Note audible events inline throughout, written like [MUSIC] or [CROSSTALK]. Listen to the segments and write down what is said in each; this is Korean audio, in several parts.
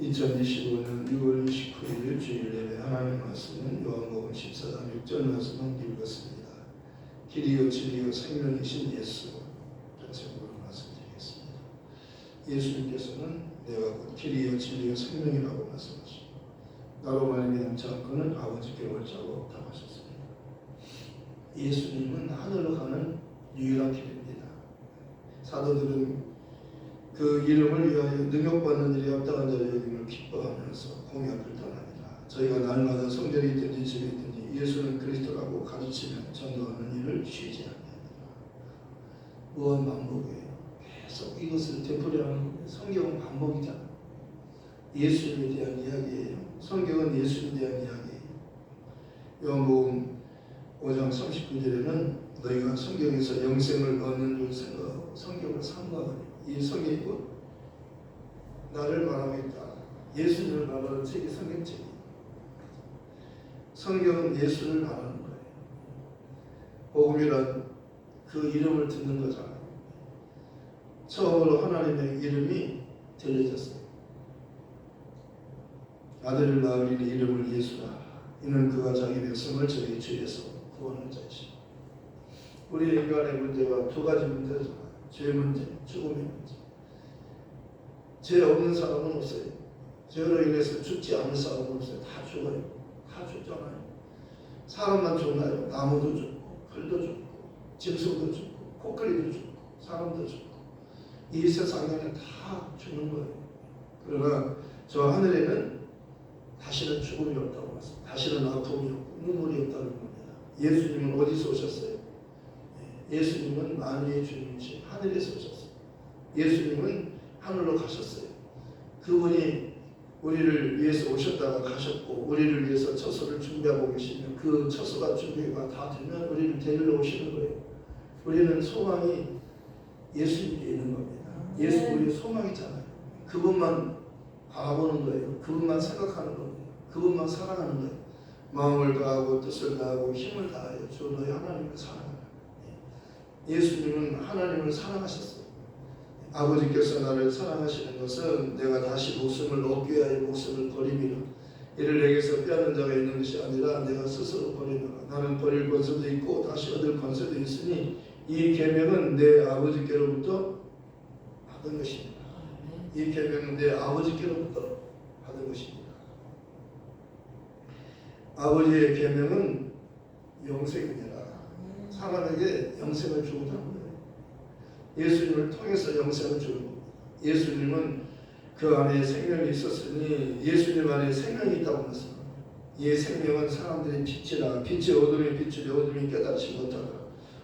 2025년 6월 29일 주일 예배 하나님 말씀은 요한복음 14장 6절 말씀을 읽었습니다. 길이요 진리요 생명이신 예수 제목으로 말씀드리겠습니다. 예수님께서는 내가 곧 길이요 진리요 생명이라고 말씀하십니다. 나로 말미암지 않고는 아버지께 올 자가 없다고 하셨습니다. 예수님은 하늘로 가는 유일한 길입니다. 사도들은 그 이름을 위하여 능력받는 일이 합당한 자를 여김을 기뻐하면서 공약을 떠납니다. 저희가 날마다 성전에 있든지 집에 있든지 예수는 그리스도라고 가르치며 전도하는 일을 쉬지 않습니다. 무한 반복이에요. 계속 이것을 되풀이하는 성경은 반복이잖아요. 예수님에 대한 이야기예요. 성경은 예수에 대한 이야기예요. 요한복음 5장 39절에는 너희가 성경에서 영생을 얻는 줄 생각하고 성경을 삼가하니 이 성경이 곧 나를 말하고 있다. 예수님을 말하는 책이 성경책이에요. 성경은 예수를 말하는 거예요. 복음이란 그 이름을 듣는 거잖아요. 처음으로 하나님의 이름이 들려졌어요. 아들을 낳으리니 이름을 예수라. 이는 그가 자기 백성을 저희 죄에서 구원한 자이시. 우리 인간의 문제가 두 가지 문제잖아요. 죄 문제, 죽음의 문제. 죄 없는 사람은 없어요. 죄로 인해서 죽지 않는 사람은 없어요. 다 죽어요. 다 죽잖아요. 사람만 죽나요? 나무도 죽고, 풀도 죽고, 짐승도 죽고, 코끼리도 죽고, 사람도 죽고. 이 세상에는 다 죽는 거예요. 그러나 저 하늘에는 다시는 죽음이 없다고 말씀. 다시는 아픔이 없고 눈물이 없다는 겁니다. 예수님은 어디서 오셨어요? 예수님은 만유의 주님이신 하늘에서 오셨어요. 예수님은 하늘로 가셨어요. 그분이 우리를 위해서 오셨다가 가셨고 우리를 위해서 처소를 준비하고 계시면 그 처소가 준비가 다 되면 우리를 데리러 오시는 거예요. 우리는 소망이 예수님께 있는 겁니다. 예수 우리의 소망이잖아요. 그분만 바라보는 거예요. 그분만 생각하는 겁니다. 그분만 사랑하는 거예요. 마음을 다하고 뜻을 다하고 힘을 다하여 주 너희 하나님을 사랑하라. 예수님은 하나님을 사랑하셨어요. 아버지께서 나를 사랑하시는 것은 내가 다시 목숨을 얻기 위하여 목숨을 버림이라. 이를 내게서 빼앗는 자가 있는 것이 아니라 내가 스스로 버리노라. 나는 버릴 권세도 있고 다시 얻을 권세도 있으니 이 계명은 내 아버지께로부터 받은 것입니다. 이 계명은 내 아버지께로부터 받은 것입니다. 아버지의 계명은 영생이니라. 사람에게 영생을 주고자. 예수님을 통해서 영생을 겁니다. 예수님은 그 안에 생명이 있었으니 예수님 안에 생명이 있다고 말씀합니다. 이 생명은 사람들의 빛이라 빛이 어둠의 빛을 어둠이 깨닫지 못하더라.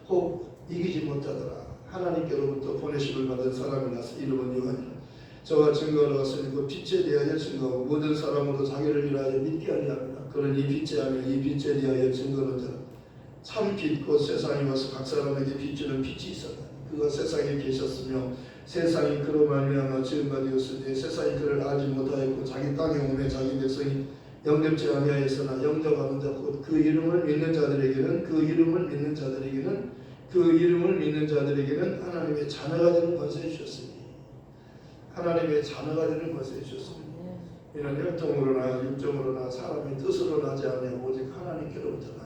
혹 이기지 못하더라. 하나님께로부터 보내심을 받은 사람이라서 이름은 요한이라. 저와 증거를 왔으니 그 빛에 대하여 증거하고 모든 사람으로 자기를 위하여 믿게 하려 합니다. 이 빛에 하며 이 빛에 대하여 증거는 자라. 참 빛곧 세상에 와서 각 사람에게 비추는 빛이 있었다. 그가 세상에 계셨으며 세상이 그로 말미암아 지은 바 되었으니 세상이 그를 알지 못하였고 자기 땅에 오매 자기 백성이 영접지 아니하였으나 영접하는 자 곧 그 이름을 믿는 자들에게는 그 이름을 믿는 자들에게는 그 이름을 믿는 자들에게는 하나님의 자녀가 되는 권세를 주셨으니 하나님의 자녀가 되는 권세를 주셨습니다. 이는 혈통으로나 육정으로나 사람의 뜻으로 나지 아니하고 오직 하나님께로부터 난 자들이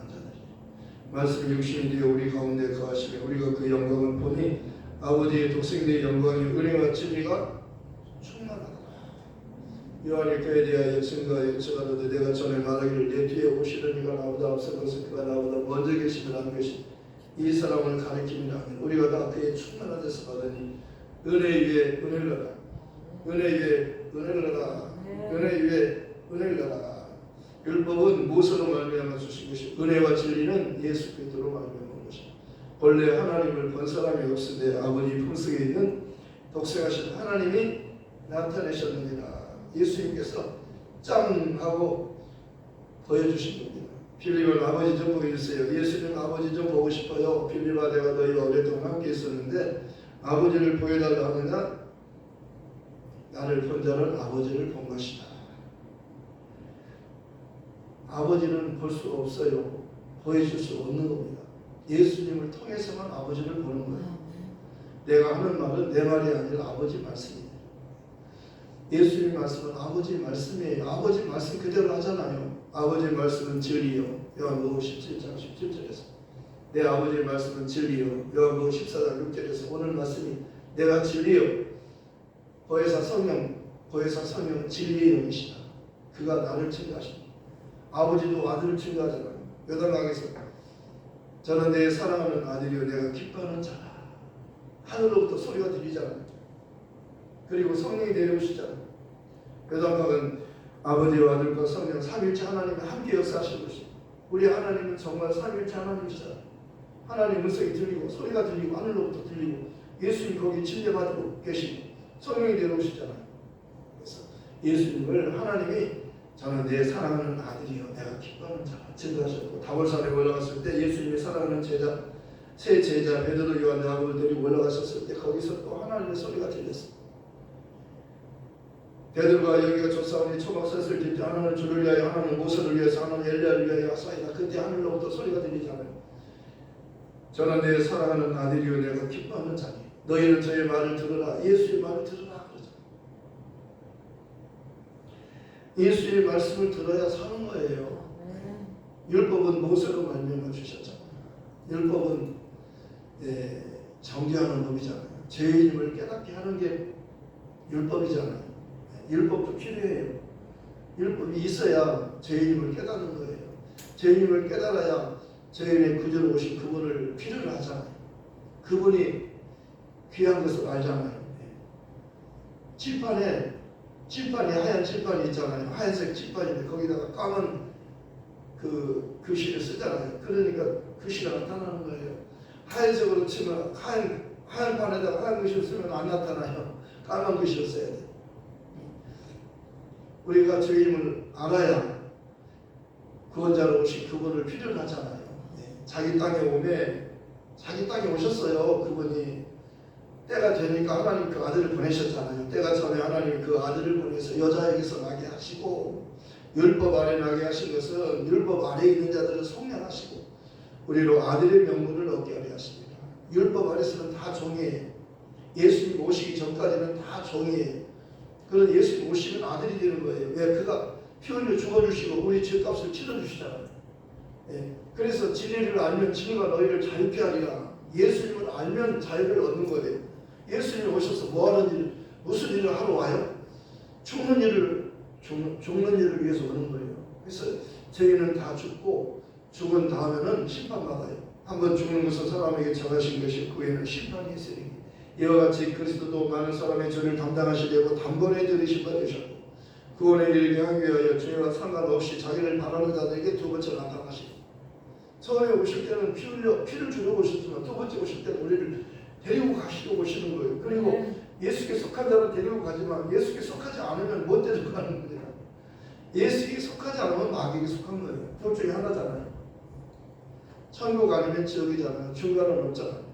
말씀 육신이 되어 우리 가운데 거하시며 우리가 그 영광을 보니 아버지의 독생자의 영광이 은혜와 진리가 충만하다. 요한이 그에 대하여 증거하여 증거하되 내가 전에 말하기를 내 뒤에 오시는 이가 나보다 앞선 것은 그가 나보다 먼저 한 것이 이 사람을 하면 우리가 다 그의 충만한 데서 받으니 은혜 위에 은혜를 얻라 은혜 위에 은혜를 얻라 은혜 위에 은혜를 얻라 율법은 무엇으로 말미암아 것이 은혜와 진리는 예수 그리스도로 말미암은 것이 본래 하나님을 본 사람이 없으되 아버지 품속에 있는 독생하신 하나님이 나타내셨느니라 예수님께서 짱 하고 보여주신 겁니다. 빌립은 아버지 좀 보여주세요. 예수님 아버지 좀 보고 싶어요. 빌립아 내가 너희와 오랫동안 함께 있었는데 아버지를 보여달라 하느냐 나를 본 자는 아버지를 본 것이다. 아버지는 볼 수 없어요. 보여줄 수 없는 겁니다. 예수님을 통해서만 아버지를 보는 거예요. 내가 하는 말은 내 말이 아니라 아버지 말씀입니다. 예수님 말씀은 아버지 말씀이에요. 아버지 말씀 그대로 하잖아요. 아버지 말씀은 진리요. 요한복음 17장 17절에서 내 아버지 말씀은 진리요. 요한복음 14장 6절에서 오늘 말씀이 내가 진리요. 보혜사 성령, 보혜사 성령은 진리의 영이시다. 그가 나를 증거하십니다. 아버지도 아들을 증거하잖아요. 요단강에서 저는 내 사랑하는 아들이요 내가 기뻐하는 자라. 하늘로부터 소리가 들리잖아요. 그리고 성령이 내려오시잖아요. 요단강은 아버지와 아들과 성령 삼일체 하나님이 함께 역사하시는 것이 우리 하나님은 정말 삼일체 하나님이시다. 하나님 음성이 들리고 소리가 들리고 하늘로부터 들리고 예수님 거기 침례받고 계시고 성령이 내려오시잖아요. 그래서 예수님을 하나님이 저는 내 사랑하는 아들이요 내가 기뻐하는 자 증거하셨고 다볼산에 올라갔을 때 예수님이 사랑하는 제자 세 제자 베드로 요한 야고보를 올라가셨을 때 거기서 또 하나님의 소리가 들렸어요. 베드로가 여기가 조사오니 초막 셋을 짓때 하나는 주를 위하여 하나는 모세를 위해서 하나는 엘리야를 위하여 하사이다. 그때 하늘로부터 소리가 들리잖아요. 저는 내 사랑하는 아들이요 내가 기뻐하는 자니 너희는 저의 말을 들으라 예수의 말을 들으라 그러죠. 예수의 말씀을 들어야 사는 거예요. 율법은 모세로 말미암아 주셨잖아요. 율법은 예, 정죄하는 법이잖아요. 죄인임을 깨닫게 하는 게 율법이잖아요. 율법도 필요해요. 율법이 있어야 죄인임을 깨닫는 거예요. 죄인임을 깨달아야 죄인의 구주로 오신 그분을 필요로 하잖아요. 그분이 귀한 것을 알잖아요. 칠판에 칠판이 하얀 칠판이 있잖아요. 하얀색 칠판인데 거기다가 까만 그 글씨를 쓰잖아요. 그러니까 글씨가 나타나는 거예요. 하얀색으로 치면 하얀 하얀 판에다가 하얀 글씨를 쓰면 안 나타나요. 까만 글씨를 써야 돼. 우리가 주임을 알아야 구원자로 오신 그분을 필요로 하잖아요. 네. 자기 땅에 오면 자기 땅에 오셨어요. 그분이 때가 되니까 하나님 그 아들을 보내셨잖아요. 때가 전에 하나님 그 아들을 보내서 여자에게서 나게 하시고 율법 아래 나게 하신 것은 율법 아래 있는 자들을 속량하시고 우리로 아들의 명분을 얻게 하려 하십니다. 율법 아래서는 다 종이에요. 예수님 오시기 전까지는 다 종이에요. 그런 예수님 오시면 아들이 되는 거예요. 왜? 그가 피 흘려 죽어주시고 우리 죄값을 치러주시잖아요. 예. 그래서 진리를 알면 진리가 너희를 자유케 하리라. 예수님을 알면 자유를 얻는 거예요. 예수님이 오셔서 뭐 하는 일, 무슨 일을 하러 와요? 죽는 일을 죽는, 죽는 일을 위해서 오는 거예요. 그래서 저희는 다 죽고 죽은 다음에는 심판받아요. 한번 죽는 것은 사람에게 정하신 것이 그 후에는 심판이 있으니 이와 같이 그리스도도 많은 사람의 죄를 담당하시려고 단번에 바 되셨고 구원에 이르게 하기 위하여 죄와 상관없이 자기를 바라는 자들에게 두 번째 나타나시고 처음에 오실 때는 피 흘려, 피를 주려 오셨지만 두 번째 오실 때는 우리를 데리고 가시려 오시는 거예요. 그리고 예수께 속한 자는 데리고 가지만 예수께 속하지 않으면 못 데리고 가는 거예요. 예수께 속하지 않으면 마귀에게 속한 거예요. 둘 중에 하나잖아요. 천국 아니면 지옥이잖아요. 중간은 없잖아요.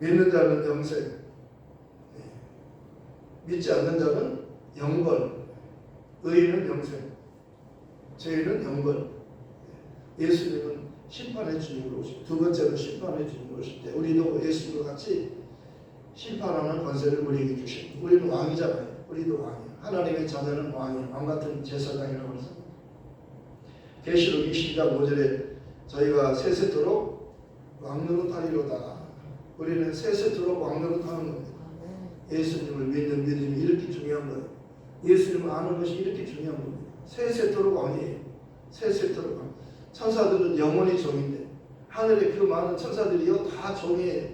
믿는 자는 영생, 믿지 않는 자는 영벌, 의인은 영생, 죄인은 영벌. 예수님은 심판의 주님으로 오실 두 번째로 심판의 주님으로 오실 때 우리도 예수님과 같이 심판하는 권세를 우리에게 주신 우리는 왕이잖아요. 우리도 왕이에요. 하나님의 자녀는 왕이에요. 왕 같은 제사장이라고 해서 계시록 22장 5절에 저희가 세세토록 왕노릇 하리로다. 우리는 세세토록 왕노릇 하는 겁니다. 예수님을 믿는 믿음이 이렇게 중요한 거예요. 예수님을 아는 것이 이렇게 중요한 겁니다. 세세토록 왕이에요. 세세토록 왕. 천사들은 영원히 종인데 하늘에 그 많은 천사들이요 다 종이에요.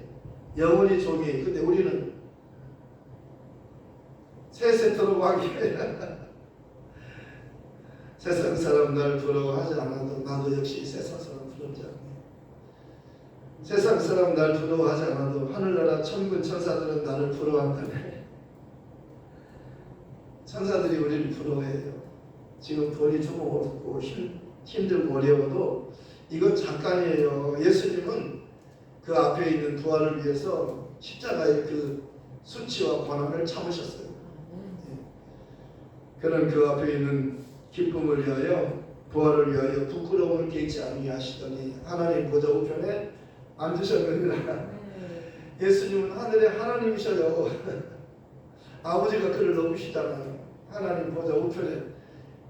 영원히 종이에요. 근데 우리는 세세토록 왕이에요. [LAUGHS] 세상 사람 날 부러워하지 않아도 나도 역시 세상 사람 부럽지 않네. 세상 사람 날 부러워하지 않아도 하늘나라 천군 천사들은 나를 부러워한다네. 천사들이 우리를 부러워해요. 지금 돈이 조금 없고 힘, 힘들고 어려워도 이건 잠깐이에요. 예수님은 그 앞에 있는 부활을 위해서 십자가의 그 수치와 고난을 참으셨어요. 그는 그 앞에 있는 기쁨을 위하여 부활을 위하여 부끄러움을 깨지 아니하시더니 하나님 보좌 우편에 앉으셨느니라. 예수님은 하늘의 하나님이셔요. [LAUGHS] 아버지가 그를 높이시잖아요. 하나님 보좌 우편에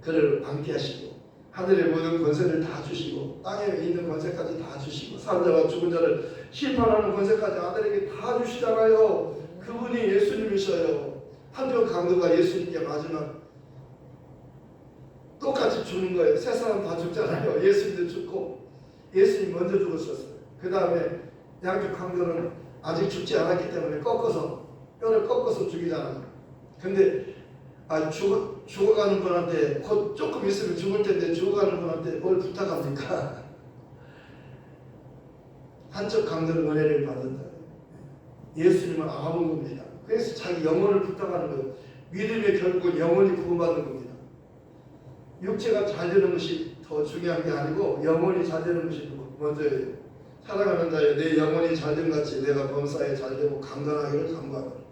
그를 앉게 하시고 하늘의 모든 권세를 다 주시고 땅에 있는 권세까지 다 주시고 산자와 죽은 자를 심판하는 권세까지 아들에게 다 주시잖아요. 그분이 예수님이셔요. 한편 강도가 예수님께 마지막 똑같이 죽는 거예요. 세 사람 다 죽잖아요. 예수님도 죽고 예수님 먼저 죽었었어요. 그 다음에 양쪽 강도는 아직 죽지 않았기 때문에 꺾어서 뼈를 꺾어서 죽이잖아요. 근데 아 죽어 죽어가는 분한테 곧 조금 있으면 죽을 텐데 죽어가는 분한테 뭘 부탁합니까? [LAUGHS] 한쪽 강도는 은혜를 받는다. 예수님은 아무 겁니다. 그래서 자기 영혼을 부탁하는 거예요. 믿음의 결국은 영혼이 구원받는 겁니다. 육체가 잘 되는 것이 더 중요한 게 아니고 영혼이 잘 되는 것이 먼저예요. 사랑하는 자여 내 영혼이 잘된 같이 내가 범사에 잘 되고 강건하기를 간구하노라.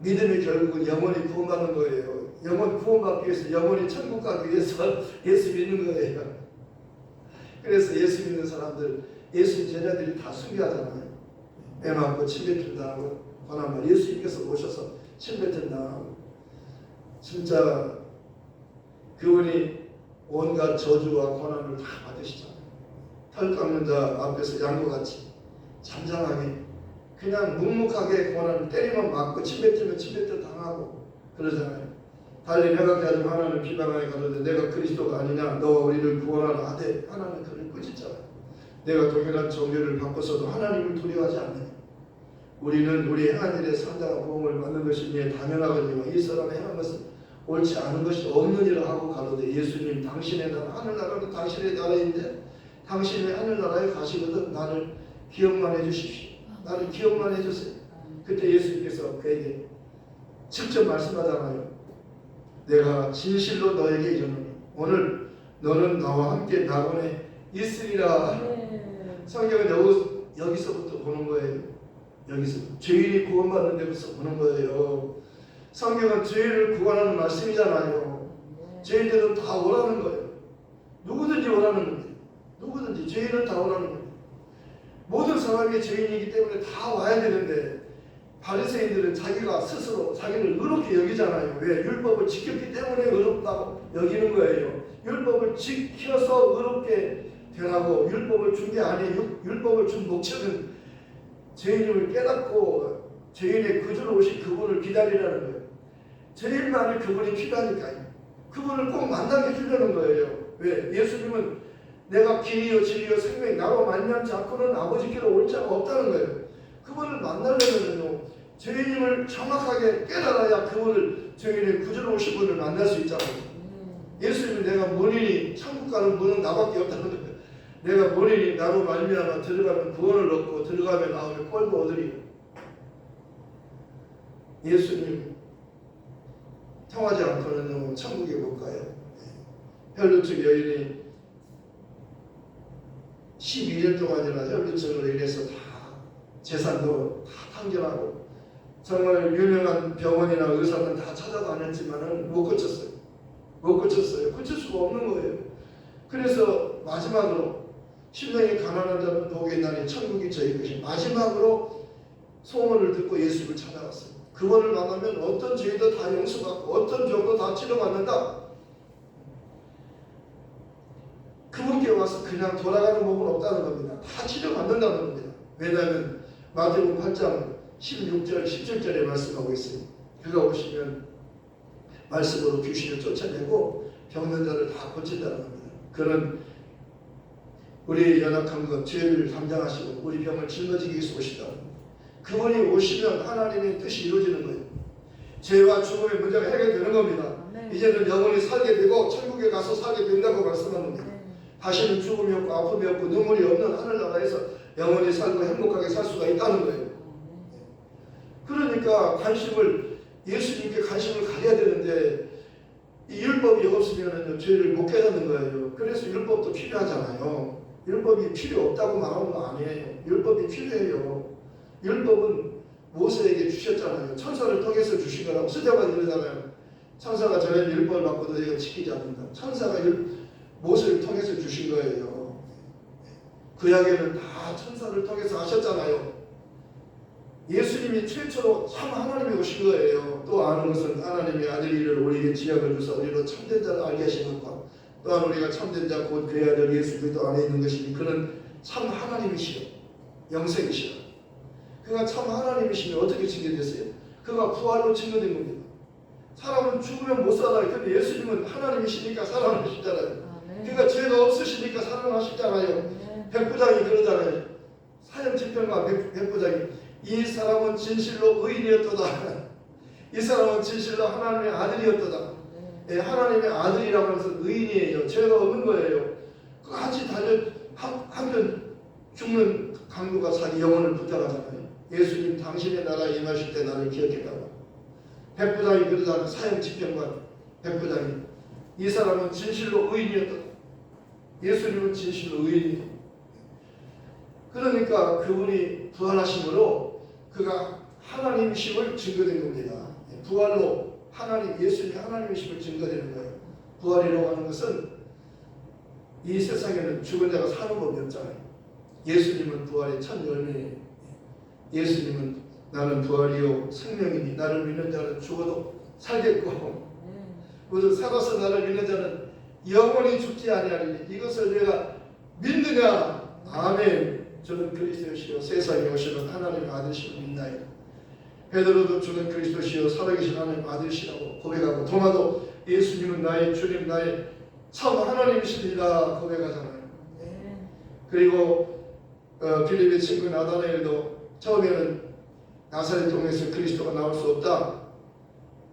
믿음이 결국은 영혼이 구원받는 거예요. 영혼 구원받기 위해서 영혼이 천국 가기 위해서 [LAUGHS] 예수 믿는 거예요. 그래서 예수 믿는 사람들 예수 제자들이 다 숭배하잖아요. 애 맞고 침뱉은다고 고난말 예수님께서 오셔서 침뱉은다고 진짜 그분이 온갖 저주와 고난을 다 받으시잖아요. 털 깎는 자 앞에서 양고같이 잠잠하게 그냥 묵묵하게 고난을 때리면 맞고 침뱉으면 침뱉어 당하고 그러잖아요. 달리 내가 가지고 하나는 비방하게 가는데 내가 그리스도가 아니냐 너와 우리를 구원하라 하되 하나는 그를 꾸짖잖아요. 내가 동일한 종교를 바꿔서도 하나님을 두려워하지 않느냐. 우리는 우리 행한 일에 상당한 보험을 받는 것이 니 당연하거니와 이 사람의 행한 것은 옳지 않은 것이 없느니라 하고 가로되 예수님 당신의 나라 하늘나라는 당신의 나라인데 당신의 하늘나라에 가시거든 나를 기억만 해주십시오. 나를 기억만 해주세요. 그때 예수님께서 그에게 직접 말씀하잖아요. 내가 진실로 너에게 이르노니 오늘 너는 나와 함께 낙원에 있으리라. 네. 성경은 여기, 여기서부터 보는 거예요. 여기서 죄인이 구원받는 데부터 보는 거예요. 성경은 죄인을 구원하는 말씀이잖아요. 죄인들은 다 원하는 거예요. 누구든지 원하는 겁니다. 누구든지 죄인은 다 원하는 겁니다. 모든 사람이 죄인이기 때문에 다 와야 되는데 바리새인들은 자기가 스스로 자기를 의롭게 여기잖아요. 왜? 율법을 지켰기 때문에 의롭다고 여기는 거예요. 율법을 지켜서 의롭게 되라고 율법을 준 게 아니에요. 율법을 준 목적은 죄인임을 깨닫고 죄인의 구주로 오신 그분을 기다리라는 거예요. 죄인만이 그분이 필요하니까요. 그분을 꼭 만나게 해주려는 거예요. 왜? 예수님은 내가 길이요 진리요 생명 나로 만나지 않고는 아버지께로 올 자가 없다는 거예요. 그분을 만나려면요 죄인임을 정확하게 깨달아야 그분을 죄인의 구주로 오신 분을 만날 수 있잖아요. 예수님은 내가 문이니 천국 가는 문은 나밖에 없다는 거예요. 내가 문이니 나로 말미암아 들어가면 구원을 얻고 들어가면 나오면 꼴보 얻으리. 예수님 통하지 않고는 천국에 못 가요. 혈루증 여인이 12년 동안이나 혈루증으로 인해서 다 재산도 다 탕진하고 정말 유명한 병원이나 의사는 다 찾아다녔지만은 못 고쳤어요. 못 고쳤어요. 고칠 수가 없는 거예요. 그래서 마지막으로 심령이 가난한 자는 복의 날이 천국이 저희 것이 마지막으로 소문을 듣고 예수를 찾아갔어요. 그분을 만나면 어떤 죄도 다 용서받고 어떤 병도 다 치료받는다. 그분께 와서 그냥 돌아가는 법은 없다는 겁니다. 다 치료받는다는 겁니다. 왜냐하면 마태복음 8장 16절, 17절에 말씀하고 있어요. 그가 오시면 말씀으로 귀신을 쫓아내고 병든 자를 다 고친다는 겁니다. 그는 우리의 연약한 것, 죄를 담당하시고 우리 병을 짊어지기 위해서 오시다. 그분이 오시면 하나님의 뜻이 이루어지는 거예요. 죄와 죽음의 문제가 해결되는 겁니다. 이제는 영원히 살게 되고 천국에 가서 살게 된다고 말씀합니다. 다시는 죽음이 없고 아픔이 없고 눈물이 없는 하늘나라에서 영원히 살고 행복하게 살 수가 있다는 거예요. 그러니까 관심을 예수님께 관심을 가져야 되는데 이 율법이 없으면 죄를 못 깨닫는 거예요. 그래서 율법도 필요하잖아요. 율법이 필요 없다고 말하는 거 아니에요. 율법이 필요해요. 율법은 모세에게 주셨잖아요. 천사를 통해서 주신 거라고 수대가 이러잖아요. 천사가 전에 율법을 받고도 내가 지키지 않는다. 천사가 율, 모세를 통해서 주신 거예요. 구약에는 다 천사를 통해서 하셨잖아요. 예수님이 최초로 참 하나님이 오신 거예요. 또 아는 것은 하나님의 아들이를 우리에게 지약을 주사 우리로 참된 자를 알게 하신 것과 또한 우리가 참된 자 곧 그의 아들 예수 그리스도 안에 있는 것이니 그는 참 하나님이시요 영생이시요 그가 참 하나님이시면 어떻게 증거됐어요? 그가 부활로 증거된 겁니다. 사람은 죽으면 못 살아요. 근데 예수님은 하나님이시니까 살아나시잖아요. 아멘. 그가 죄가 없으시니까 살아나시잖아요. 네. 백부장이 그러잖아요. 사형 집행관 백- 백부장이 이 사람은 진실로 의인이었도다. 이 사람은 진실로 하나님의 아들이었도다. 네. 예, 하나님의 아들이라고 해서 의인이에요. 죄가 없는 거예요. 달려 한- 한편 죽는 강도가 자기 영혼을 부탁하잖아요. 예수님 당신의 나라에 임하실 때 나를 기억해달라. 백부장이 그러잖아요. 사형 집행관 백부장이 이 사람은 진실로 의인이었다. 예수님은 진실로 의인이에요. 그러니까 그분이 부활하심으로 그가 하나님이심을 증거된 겁니다. 예, 부활로 하나님 예수님이 하나님이심을 증거되는 거예요. 부활이라고 하는 것은 이 세상에는 죽은 자가 사는 법이 없잖아요. 예수님은 부활의 첫 열매예요. 예수님은 나는 부활이요 생명이니 나를 믿는 자는 죽어도 살겠고 네. 모두 살아서 나를 믿는 자는 영원히 죽지 아니하리니 이것을 내가 믿느냐? 아멘. 저는 그리스도시요. 세상에 오시는 하나님의 아들이시고 믿나이다. 베드로도 주는 그리스도시요. 살아계신 하나님 아들이시라고 고백하고 도마도 예수님은 나의 주님 나의 참 하나님이십니다. 고백하잖아요. 네. 그리고 어, 빌립의 친구 나다나엘도 처음에는 나사렛 동네에서 그리스도가 나올 수 없다.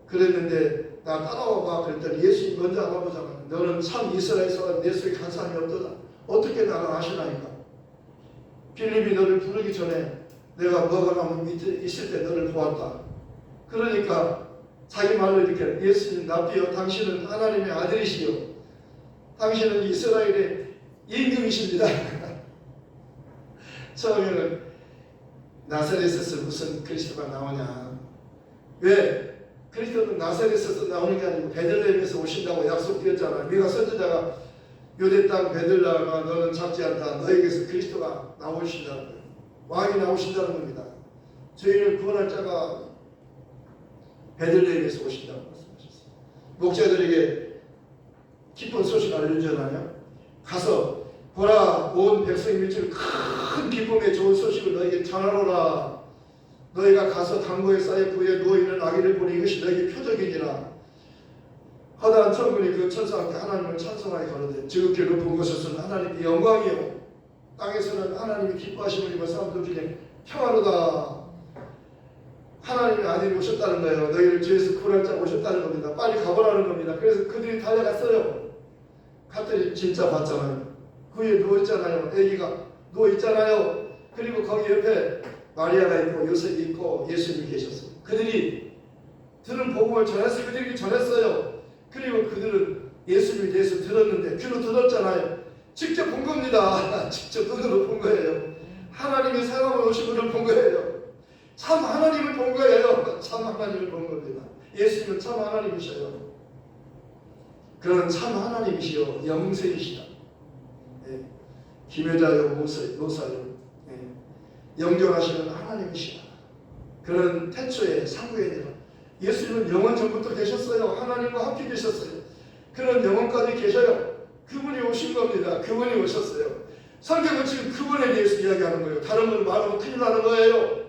그랬는데 나 따라와 봐 그랬더니 예수님 먼저 알아보잖아 너는 참 이스라엘 사람 내 속에 간 사람이 없도다. 어떻게 나를 아시나이까? 빌립이 너를 부르기 전에 내가 뭐가 나면 있을 때 너를 보았다. 그러니까 자기 말로 이렇게 예수님 납비여 당신은 하나님의 아들이시요. 당신은 이스라엘의 임금이십니다. [LAUGHS] 처음에는 나사렛에서 무슨 그리스도가 나오냐? 왜 그리스도는 나사렛에서 나오는 게 아니고 베들레헴에서 오신다고 약속드렸잖아요. 미가 선지자가 유대 땅 베들레헴아 너는 잡지 않다. 너에게서 그리스도가 나오신다는 거예요. 왕이 나오신다는 겁니다. 저희를 구원할 자가 베들레헴에서 오신다고 말씀하셨어요. 목자들에게 기쁜 소식 알려주잖아요. 가서 보라 온 백성이 미칠 큰 기쁨의 좋은 소식을 너에게 전하노라. 너희가 가서 당고에 쌓여 부에 누워 있는 아기를 보니 이것이 너에게 표적이니라. 허다한 천군이 그 천사한테 하나님을 찬송하여 가로되 지극히 높은 곳에서는 하나님의 영광이요 땅에서는 하나님이 기뻐하심을 입은 사람들 중에 평화로다. 하나님의 아들이 오셨다는 거예요. 너희를 죄에서 구원할 자가 오셨다는 겁니다. 빨리 가보라는 겁니다. 그래서 그들이 달려갔어요. 갔더니 진짜 봤잖아요. 그 위에 누워 있잖아요. 아기가 누워 있잖아요. 그리고 거기 옆에 마리아가 있고 요셉이 있고 예수님이 계셨어요. 그들이 들은 복음을 전해서 그들이 전했어요. 그리고 그들은 예수님에 대해서 들었는데 귀로 들었잖아요. 직접 본 겁니다. [LAUGHS] 직접 눈으로 본 거예요. 하나님의 사람을 오신 분을 본 거예요. 참 하나님을 본 거예요. [LAUGHS] 참 하나님을 본 겁니다. 예수님은 참 하나님이셔요. 그는 참 하나님이시요 영생이시다. 예. 김여자요 모사, 모사요 예. 영존하시는 하나님이시다. 그는 태초에 상구에니라. 예수님은 영원 전부터 계셨어요. 하나님과 함께 계셨어요. 그런 영원까지 계셔요. 그분이 오신 겁니다. 그분이 오셨어요. 성경은 지금 그분에 대해서 이야기하는 거예요. 다른 걸 말하면 큰일 나는 거예요.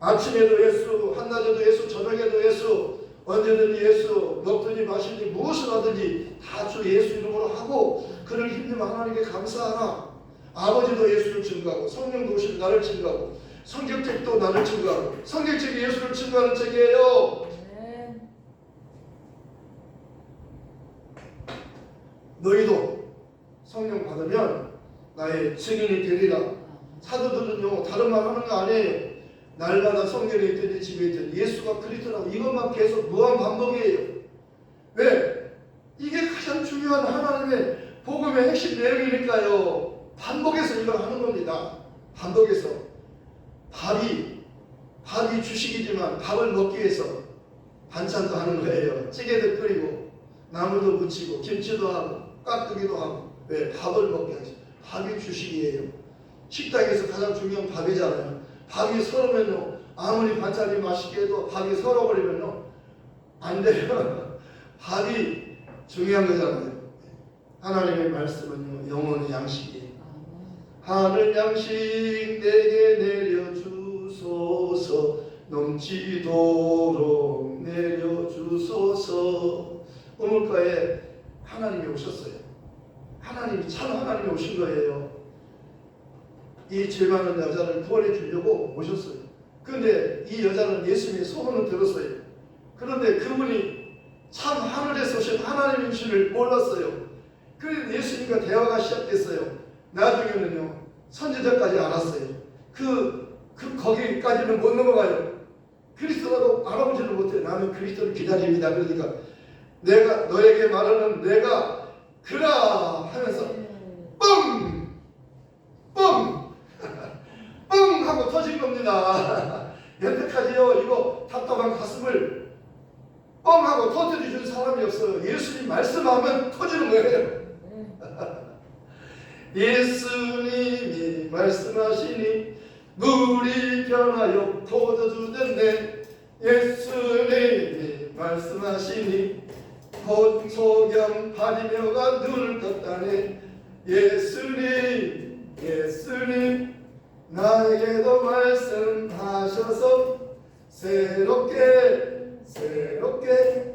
아침에도 예수, 한낮에도 예수, 저녁에도 예수, 언제든지 예수, 먹든지 마시든지 무엇을 하든지 다 주 예수 이름으로 하고 그를 힘든 하나님께 감사하라. 아버지도 예수를 증거하고 성령도 오신 나를 증거하고 성경책도 나를 증거하고 성경책이 예수를 증거하는 책이에요. 네. 너희도 성령 받으면 나의 증인이 되리라. 사도들은 요 다른 말 하는 거 아니에요. 날마다 성전에 있든지 집에 있든지 예수가 그리스도라고 이것만 계속 무한 반복이에요. 왜? 이게 가장 중요한 하나님의 복음의 핵심 내용이니까요. 반복해서 이걸 하는 겁니다. 반복해서 밥이 밥이 주식이지만 밥을 먹기 위해서 반찬도 하는 거예요. 찌개도 끓이고 나물도 무치고 김치도 하고 깍두기도 하고 왜 밥을 먹게 하죠. 밥이 주식이에요. 식당에서 가장 중요한 밥이잖아요. 밥이 서르면요. 아무리 반찬이 맛있게 해도 밥이 서러버리면요. 안 돼요. [LAUGHS] 밥이 중요한 거잖아요. 하나님의 말씀은요. 영혼의 양식이에요. 하늘 양식 내게 내려주소서 넘치도록 내려주소서 우물가에 하나님이 오셨어요. 하나님이 참 하나님이 오신 거예요. 이 죄 많은 여자를 구원해 주려고 오셨어요. 그런데 이 여자는 예수님의 소문을 들었어요. 그런데 그분이 참 하늘에서 오신 하나님이심을 몰랐어요. 그래서 예수님과 대화가 시작됐어요. 나중에는요 선지자까지 알았어요. 그, 그 거기까지는 못 넘어가요. 그리스도라고 알아보지를 못해. 나는 그리스도를 기다립니다. 그러니까 내가 너에게 말하는 내가 그라 하면서 뻥! 뻥! [LAUGHS] 뻥! 하고 터진 겁니다. [LAUGHS] 여태까지요 이거 답답한 가슴을 뻥! 하고 터뜨려 준 사람이 없어요. 예수님 말씀하면 터지는 거예요. 예수님이 말씀하시니 물이 변하여 포도주 됐네 예수님이 말씀하시니 곧 소경 바리며가 눈을 떴다네 예수님 예수님 나에게도 말씀하셔서 새롭게 새롭게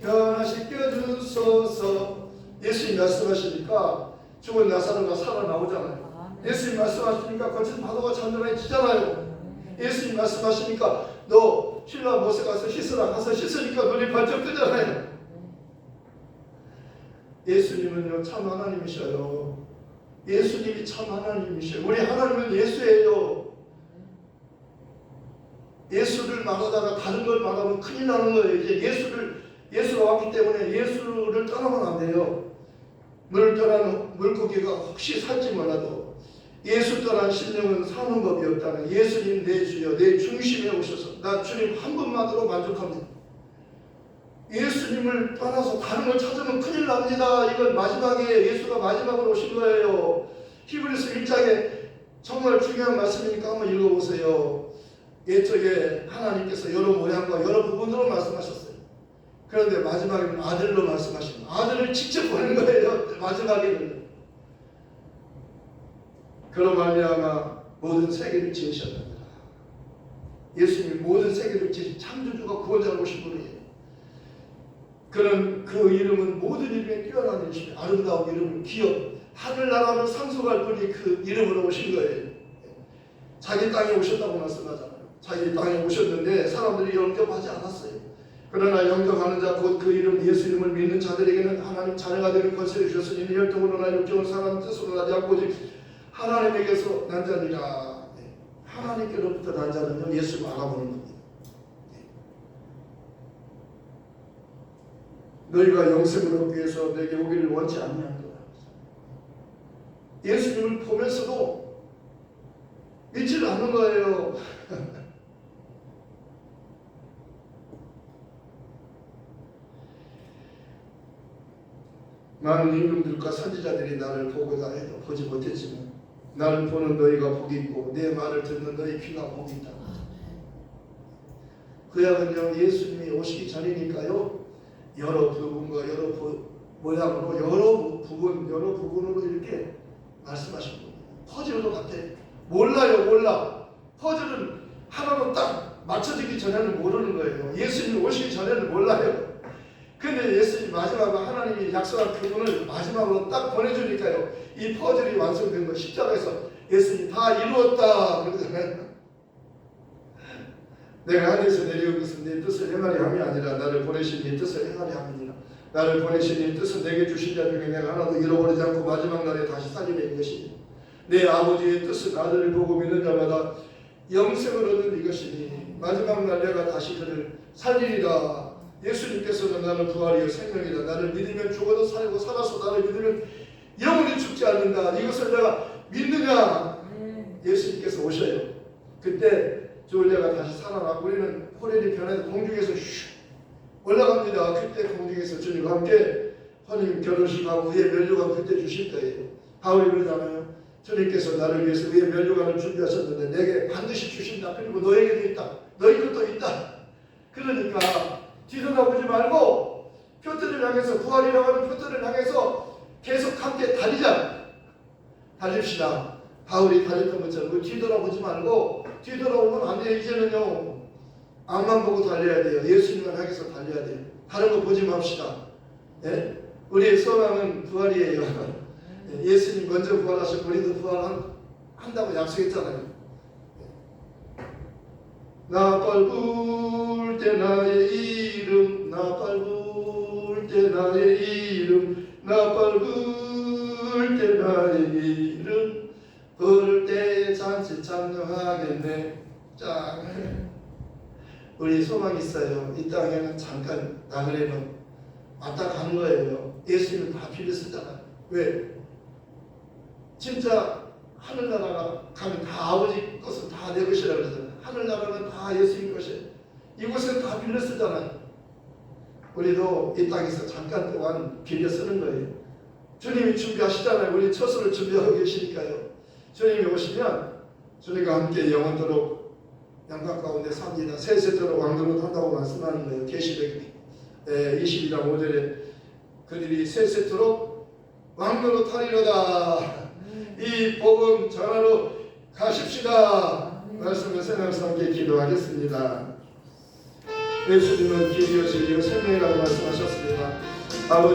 변화시켜 주소서. 예수님 말씀하시니까 죽은 나사로가 살아나오잖아요. 예수님 말씀하시니까 거친 파도가 잔잔하게 치잖아요. 예수님 말씀하시니까 너 신라 못에 가서 씻으라 가서 씻으니까 눈이 번쩍 뜨잖아요. 예수님은요 참 하나님이셔요. 예수님이 참 하나님이셔요. 우리 하나님은 예수예요. 예수를 말하다가 다른 걸 말하면 큰일 나는 거예요. 이제 예수를 예수가 왔기 때문에 예수를 떠나면 안 돼요 물을 떠나는 물고기가 혹시 살지 몰라도 예수 떠난 심령은 사는 법이 없다는 예수님 내 주여 내 중심에 오셔서 나 주님 한 분만으로 만족합니다. 예수님을 떠나서 다른 걸 찾으면 큰일 납니다. 이건 마지막에 예수가 마지막으로 오신 거예요. 히브리서 1장에 정말 중요한 말씀이니까 한번 읽어보세요. 예쪽에 하나님께서 여러 모양과 여러 부분으로 말씀하셨어요. 그런데 마지막에는 아들로 말씀하시는 아들을 직접 보는 거예요. 마지막에는 그로 말미암아 모든 세계를 지으셨느니라. 예수님이 모든 세계를 지으신 창조주가 구원자로 오신 분이에요. 그는 그 이름은 모든 이름에 뛰어난 이름이시며 아름다운 이름을 기업 하늘나라를 상속할 분이 그 이름으로 오신 거예요. 자기 땅에 오셨다고 말씀하잖아요. 자기 땅에 오셨는데 사람들이 영접하지 않았어요. 그러나 영접하는 자 곧 그 이름 예수 이름을 믿는 자들에게는 하나님 자녀가 되는 권세를 주셨으니 혈통으로나 육정을 사람 뜻으로 나지 않고 오직 하나님에게서 난 자니라. 네. 하나님께로부터 난 자는요 예수를 알아보는 겁니다. 네. 너희가 영생을 얻기 위해서 내게 오기를 원치 않냐도다. 예수님을 보면서도 믿지를 않는 거예요. 많은 임금들과 선지자들이 나를 보고자 해도 보지 못했지만 나를 보는 너희가 복이 있고 내 말을 듣는 너희 귀가 복이 있다. 그야은요 예수님이 오시기 전이니까요 여러 부분과 여러 부, 모양으로 여러 부분 여러 부분으로 이렇게 말씀하신 겁니다. 퍼즐도 같아. 몰라요 몰라. 퍼즐은 하나로 딱 맞춰지기 전에는 모르는 거예요. 예수님 오시기 전에는 몰라요. 근데 예수님 마지막으로 하나님이 약속한 그분을 마지막으로 딱 보내주니까요. 이 퍼즐이 완성된 거 십자가에서 예수님 다 이루었다 그러잖아요. [LAUGHS] 내가 하늘에서 내려온 것은 네 뜻을 행하리 함이 아니라 나를 보내신 네 뜻을 행하리 함이니라. 나를 보내신 네 뜻은 내게 주신 자 중에 내가 하나도 잃어버리지 않고 마지막 날에 다시 살리는 것이니 내 아버지의 뜻은 아들을 보고 믿는 자마다 영생을 얻는 이것이니 마지막 날 내가 다시 그를 살리리라. 예수님께서는 나는 부활이요 생명이다. 나를 믿으면 죽어도 살고 살아서 나를 믿으면 영원히 죽지 않는다. 이것을 내가 믿느냐? 예수님께서 오셔요. 그때 졸려가 다시 살아나고 우리는 호련이 변해서 공중에서 슉 올라갑니다. 그때 공중에서 주님과 함께 하나님 결혼식하고 후에 면류관 그때 주실 거예요. 바울이 그러잖아요. 주님께서 나를 위해서 위에 면류관을 준비하셨는데 내게 반드시 주신다. 그리고 너에게도 있다. 너희 것도 있다. 그러니까 뒤돌아 보지 말고 표들을 향해서 부활이라고 하는 표들을 향해서 계속 함께 달리자. 달립시다. 바울이 달렸던 것처럼 그 뒤돌아 보지 말고 뒤돌아오면 안 돼요. 이제는요. 앞만 보고 달려야 돼요. 예수님을 향해서 달려야 돼요. 다른 거 보지 맙시다. 예? 우리의 소망은 부활이에요. [LAUGHS] 예, 예수님 먼저 부활하셨고 우리도 부활한다고 약속했잖아요. 나 밟을 때 나의 이름 나 밟을 때 나의 이름 나 밟을 때 나의 이름 부를 때 잔치 참여하겠네 짠 우리 소망 있어요 이 땅에는 잠깐 나그네는 왔다 가는 거예요 예수님은 다 빌렸었잖아 왜? 진짜 하늘나라가 가면 다 아버지 것은 다 내 것이라 그러잖아요. 하늘나라는 다 예수님 것이에요. 이곳은 다 빌려 쓰잖아요. 우리도 이 땅에서 잠깐 동안 빌려 쓰는 거예요. 주님이 준비하시잖아요. 우리 처소를 준비하고 계시니까요. 주님이 오시면 주님과 함께 영원토록 양각 가운데 삽니다. 세세토록 왕도로 탄다고 말씀하는 거예요. 계시록 20이랑 5절에 그들이 세세토록 왕도로 타리로다. 이 복음 전하러 가십시다. 말씀을 생각해서 함께 기도하겠습니다. 예수님은 길이요 진리요 생명이라고 말씀하셨습니다. 아버지